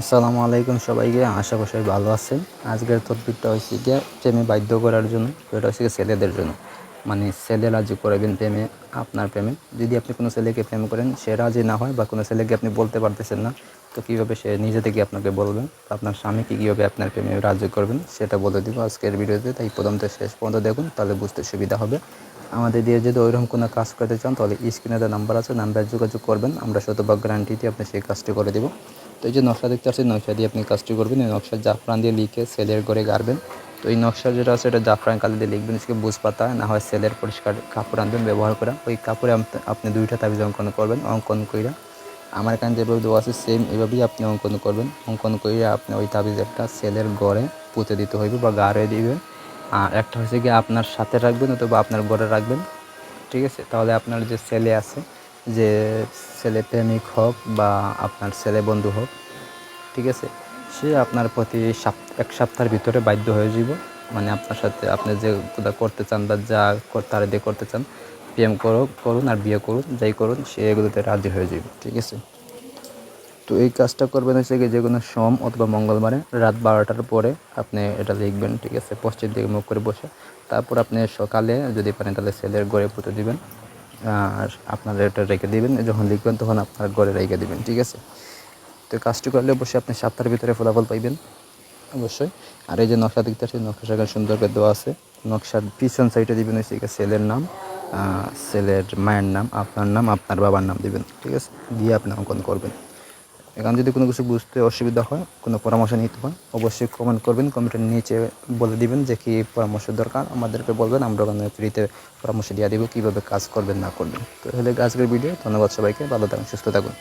আসসালামু আলাইকুম সবাইকে, আশা করি সবাই ভালো আছেন। আজকের টপিকটা হচ্ছে গিয়ে প্রেমে বাধ্য করার জন্য, এটা হচ্ছে ছেলেদের জন্য। মানে ছেলে রাজি করাবেন প্রেমে, আপনার প্রেমে। যদি আপনি কোনো ছেলেকে প্রেম করেন, সে রাজি না হয় বা কোনো ছেলেকে আপনি বলতে পারতেছেন না, তো কীভাবে সে নিজে থেকে আপনাকে বলবেন? আপনার স্বামীকে কীভাবে আপনার প্রেমে রাজি করবেন, সেটা বলে দিব আজকের ভিডিওতে। তাই প্রথম থেকে শেষ পর্যন্ত দেখুন, তাহলে বুঝতে সুবিধা হবে। আমাদের দিয়ে যদি ওইরকম কোনো কাজ করতে চান, তাহলে স্ক্রিনে নাম্বার আছে, নাম্বার যোগাযোগ করবেন। আমরা শতভাগ গ্যারান্টিতে আপনি সেই কাজটি করে দেবো। তো এই যে নকশা দেখতে পাচ্ছেন, নকশা দিয়ে আপনি কাজটি করবেন। এই নকশা জাফরান দিয়ে লিখে সেলের ঘরে গাড়বেন। তো এই নকশা যেটা আছে, এটা জাফরান কালি দিয়ে লিখবেন সেকে বুঝ পাতা না হয় সেলের পরিষ্কার কাপড় আনবেন, ব্যবহার করা। ওই কাপড়ে আপনি দুইটা তাবিজ অঙ্কন করবেন, অঙ্কন কইরা। আমার এখানে যেভাবে দেওয়া আছে সেম এভাবেই আপনি অঙ্কন করবেন। অঙ্কন করে আপনি ওই তাবিজ একটা সেলের গড়ে পুঁতে দিতে হইবে বা গাড়ে দিবে। আর একটা হচ্ছে কি আপনার সাথে রাখবেন অথবা আপনার গড়ে রাখবেন। ঠিক আছে? তাহলে আপনার যে সেলে আছে যে ছেলে প্রেমিক হোক বা আপনার ছেলে বন্ধু হোক, ঠিক আছে? সে আপনার প্রতি এক সপ্তাহের ভিতরে বাধ্য হয়ে যাব। মানে আপনার সাথে আপনি যে কোথা করতে চান বা যা তার দিয়ে করতে চান, প্রেম করো করুন আর বিয়ে করুন, যাই করুন, সে এগুলোতে রাজি হয়ে যাবে, ঠিক আছে? তো এই কাজটা করবেন হচ্ছে কি যে কোনো সোম অথবা মঙ্গলবারে রাত বারোটার পরে আপনি এটা লিখবেন, ঠিক আছে? পশ্চিম দিকে মুখ করে বসে। তারপর আপনি সকালে যদি পারেন তাহলে ছেলের গড়ে পুঁতে দিবেন। আর আপনারা এটা রেখে দেবেন যখন লিখবেন তখন আপনার ঘরে রেখে দেবেন, ঠিক আছে? তো কাজটি করলে অবশ্যই আপনি সাতটার ভিতরে ফলাফল পাইবেন, অবশ্যই। আর এই যে নকশা দেখতে পাচ্ছেন নকশা সুন্দর করে দেওয়া আছে। নকশার পিছন সাইডে দিবেন হচ্ছে সেলের নাম সেলের মায়ের নাম, আপনার নাম, আপনার বাবার নাম দিবেন, ঠিক আছে? দিয়ে আপনি অঙ্কন করবেন। এখন যদি কোনো কিছু বুঝতে অসুবিধা হয়, কোনো পরামর্শ নিতে হয়, অবশ্যই কমেন্ট করবেন কমেন্টের নিচে বলে দিবেন যে কী পরামর্শ দরকার। আমাদেরকে বলবেন, আমরা ওখানে ফ্রিতে পরামর্শ দিয়ে দেবো কীভাবে কাজ করবেন, না করবেন। তো হলে আজকের ভিডিও ধন্যবাদ সবাইকে, ভালো থাকুন, সুস্থ থাকুন।